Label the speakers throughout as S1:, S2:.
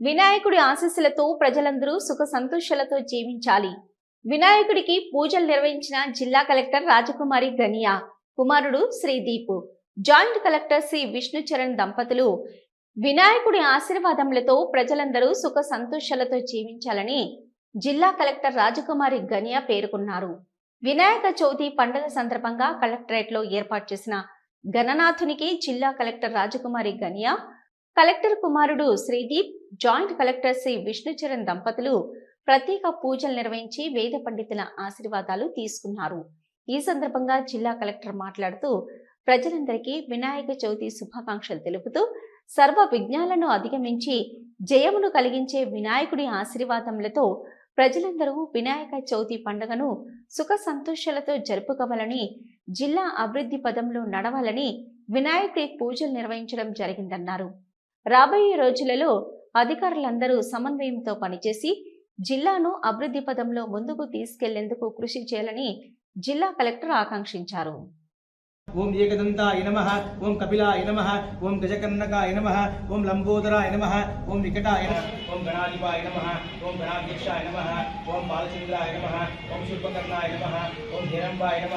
S1: వినాయకుడి ఆశీస్సులతో ప్రజలందరూ సుఖ సంతోషాలతో జీవించాలి. వినాయకుడికి పూజలు నిర్వహించిన జిల్లా కలెక్టర్ రాజకుమారి గనియా కుమారుడు శ్రీదీపు జాయింట్ కలెక్టర్ శ్రీ విష్ణుచరణ్ దంపతులు. వినాయకుడి ఆశీర్వాదములతో ప్రజలందరూ సుఖ సంతోషాలతో జీవించాలని జిల్లా కలెక్టర్ రాజకుమారి గనియా పేర్కొన్నారు. వినాయక చవితి పండుగ సందర్భంగా కలెక్టరేట్లో ఏర్పాటు చేసిన గణనాథునికి జిల్లా కలెక్టర్ రాజకుమారి గనియా కలెక్టర్ కుమారుడు శ్రీదీప్ జాయింట్ కలెక్టర్ శ్రీ విష్ణుచరణ్ దంపతులు ప్రత్యేక పూజలు నిర్వహించి వేద పండితుల ఆశీర్వాదాలు తీసుకున్నారు. ఈ సందర్భంగా జిల్లా కలెక్టర్ మాట్లాడుతూ ప్రజలందరికీ వినాయక చవితి శుభాకాంక్షలు తెలుపుతూ సర్వ విఘ్నాలను అధిగమించి జయమును కలిగించే వినాయకుడి ఆశీర్వాదములతో ప్రజలందరూ వినాయక చవితి పండుగను సుఖ సంతోషాలతో జరుపుకోవాలని జిల్లా అభివృద్ధి పదంలో నడవాలని వినాయకుడి పూజలు నిర్వహించడం జరిగిందన్నారు. రాబోయే రోజులలో అధికారులందరూ సమన్వయంతో పనిచేసి జిల్లాను అభివృద్ధి పదంలో ముందుకు తీసుకెళ్ళేందుకు కృషి చేయాలని జిల్లా కలెక్టర్ ఆకాంక్షించారు
S2: ఓం ఏకదంతాయ నమ ఓం కపిలాయ నమ ఓం గజకర్ణకాయ నమ ఓం లంబోదరాయ నమ ఓం వికటాయ నమ ఓం గణాధిపాయ నమ ఓం గణాధ్యక్షాయ నమ ఓం బాలచంద్రాయ నమ ఓం శుల్పకర్ణాయ నమ ఓం హిరంబాయ నమ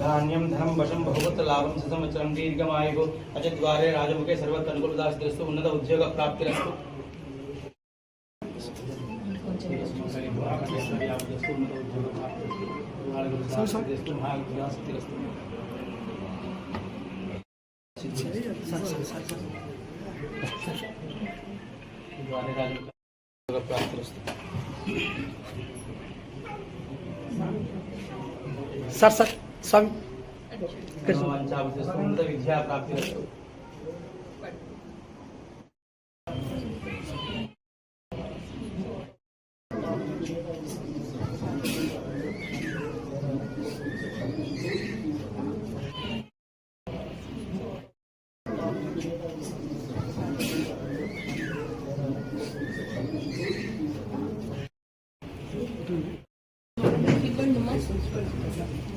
S2: धान्यम धनम वशं भगवत लाभम सतमचरम दीर्घमायु। अजद्वारे राजमुखे सर्वत्र अनुकूलदास दृष्टु उन्नत उद्योग प्राप्ति रस्तु प्राप्ति रस्तु
S3: सर सर स्वामी।
S2: कृष्ण Ja.